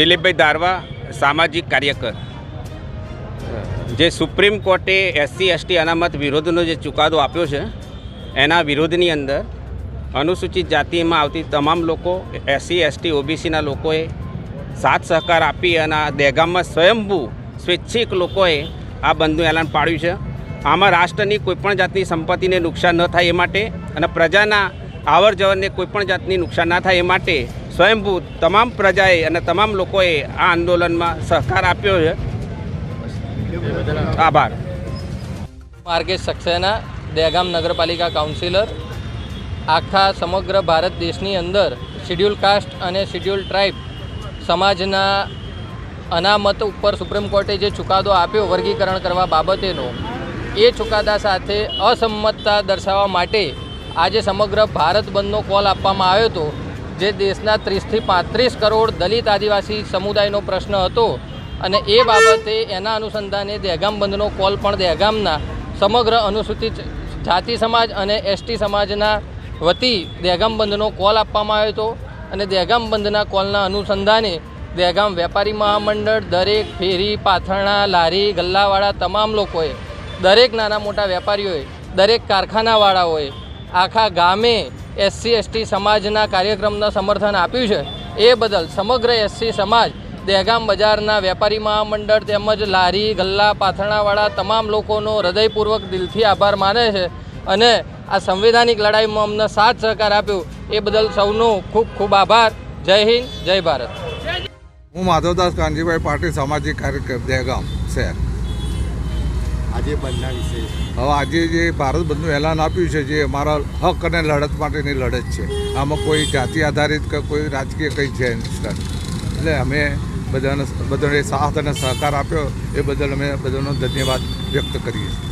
દિલીપભાઈ ધારવા સામાજિક કાર્યકર. જે સુપ્રીમ કોર્ટે એસસી, એસટી અનામત વિરોધનો જે ચુકાદો આપ્યો છે, એના વિરોધની અંદર અનુસૂચિત જાતિમાં આવતી તમામ લોકો, એસસી, એસટી, ઓબીસીના લોકોએ સાથ સહકાર આપી અને આ દહેગામમાં સ્વયંભૂ સ્વૈચ્છિક લોકોએ આ બંધનું એલાન પાડ્યું છે. આમાં રાષ્ટ્રની કોઈપણ જાતની સંપત્તિને નુકસાન ન થાય એ માટે અને પ્રજાના આવર જવરને કોઈપણ જાતની નુકસાન ના થાય એ માટે સ્વયંભૂ તમામ પ્રજાએ અને તમામ લોકોએ આ આંદોલનમાં સહકાર આપ્યો છે. આભાર. માર્ગેશ સક્સેના દહેગામ નગરપાલિકા કાઉન્સિલર, આખા સમગ્ર ભારત દેશની અંદર શિડ્યુલ કાસ્ટ અને શિડ્યુલ ટ્રાઇબ સમાજના અનામત ઉપર સુપ્રીમ કોર્ટે જે ચુકાદો આપ્યો વર્ગીકરણ કરવા બાબતેનો, એ ચુકાદા સાથે અસંમતતા દર્શાવવા માટે આજે સમગ્ર ભારત બંધનો કોલ આપવામાં આવ્યો હતો. જે દેશના ત્રીસથી પાંત્રીસ કરોડ દલિત આદિવાસી સમુદાયનો પ્રશ્ન હતો અને એ બાબતે એના અનુસંધાને દહેગામ બંધનો કોલ પણ દહેગામના સમગ્ર અનુસૂચિત જાતિ સમાજ અને એસટી સમાજના વતી દહેગામ બંધનો કોલ આપવામાં આવ્યો હતો અને દહેગામ બંધના કોલના અનુસંધાને દહેગામ વેપારી મહામંડળ, દરેક ફેરી, પાથરણા, લારી, ગલ્લાવાળા તમામ લોકોએ, દરેક નાના મોટા વેપારીઓએ, દરેક કારખાનાવાળાઓએ, આખા ગામે એસસી, એસટી સમાજના કાર્યક્રમના સમર્થન આપ્યું છે. એ બદલ સમગ્ર એસસી સમાજ, દહેગામ બજારના વેપારી મહામંડળ તેમજ લારી, ગલ્લા, પાથરણાવાળા તમામ લોકોનો હૃદયપૂર્વક દિલથી આભાર માને છે અને આ સંવિધાનિક લડાઈમાં અમને સાથ સહકાર આપ્યો. એ બદલ સૌનો ખૂબ ખૂબ આભાર. જય હિન્દ, જય ભારત. હું માધવદાસ કાનજીભાઈ પાટીલ, સામાજિક કાર્યકર, દહેગામ, શહેર. આજે બંધના વિશે હવે આજે જે ભારત બંધનું એલાન આપ્યું છે, જે અમારા હક અને લડત માટેની લડત છે, આમાં કોઈ જાતિ આધારિત કે કોઈ રાજકીય કંઈ છે એટલે અમે બધાને બધાને સાથ અને સહકાર આપ્યો, એ બદલ અમે બધાનો ધન્યવાદ વ્યક્ત કરીએ છીએ.